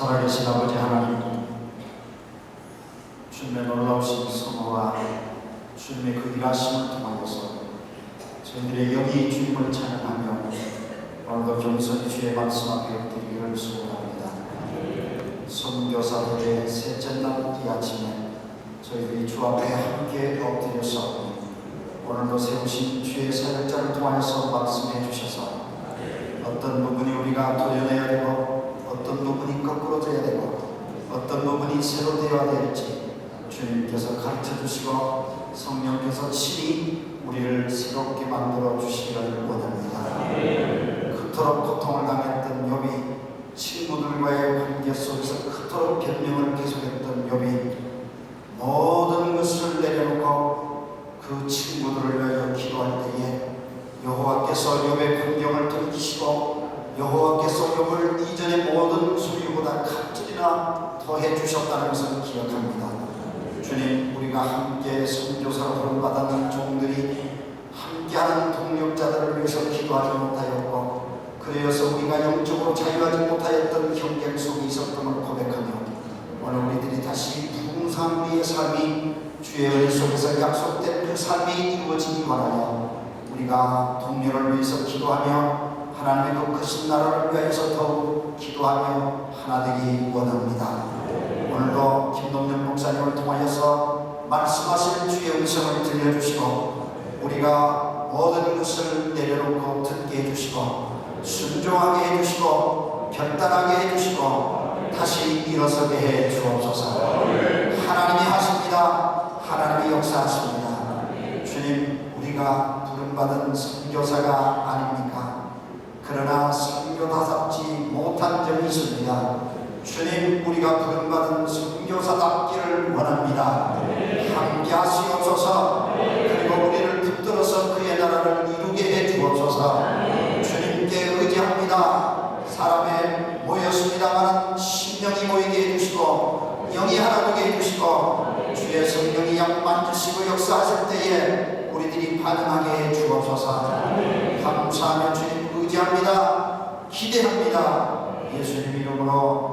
살아계신 아버지 하나님 주님의 놀라우신 성호와 주님의 그 일하심을 통하여서 저희들의 영이 주님을 찬양하며 오늘도 겸손히 주의 말씀 앞에 엎드리기를 소원합니다. 선교사들의 셋째 날이 아침에 저희들이 주 앞에 함께 엎드려서 오늘도 세우신 주의 사역자를 통하여서 말씀해 주셔서 어떤 부분이 우리가 도전해야 되고 어떤 부분이 거꾸로져야 되고 어떤 부분이 새로 되어야 될지 주님께서 가르쳐 주시고 성령께서 친히 우리를 새롭게 만들어 주시기를 원합니다. 그토록 고통을 당했던 욥이 친구들과의 관계 속에서 그토록 변명을 계속했던 욥이 모든 것을 내려놓고 그 친구들을 위하여 기도할 때에 여호와께서 욥의 환경을 돌이키시고 여호와께서 욥을 이전의 모든 소유보다 갑 절이나 더해 주셨다는 것을 기억합니다. 주님, 우리가 함께 선교사로 부름받았는 종들이 함께하는 동력자들을 위해서 기도하지 못하였고 그래서 우리가 영적으로 자유하지 못하였던 경쟁 속에 있었음을 고백하며 오늘 우리들이 다시 부흥산 우리의 삶이 주의 은혜 속에서 약속된 그 삶이 이루어지기 원하여 우리가 동료를 위해서 기도하며 하나님의 그 크신 나라를 위하여서 더욱 기도하며 하나 되기 원합니다. 오늘도 김동연 목사님을 통하여서 말씀하실 주의 음성을 들려주시고 우리가 모든 것을 내려놓고 듣게 해주시고 순종하게 해주시고 결단하게 해주시고 다시 일어서게 해 주옵소서. 하나님이 하십니다. 하나님이 역사하십니다. 주님 우리가 부름받은 선교사가 아닙니까 그러나 선교다답지 못한 점이 있습니다. 주님 우리가 부름받은 선교사답기를 원합니다. 함께 하시옵소서. 그리고 우리를 붙들어서 그의 나라를 이루게 해 주옵소서. 주님께 의지합니다. 사람에 모였습니다만 심령이 모이게 해주시고 영이 하나 되게 해주시고 주의 성령이 양 만드시고 역사하실 때에 우리들이 반응하게 해 주옵소서. 감사하며 주님 의지합니다. 기대합니다. 예수님 이름으로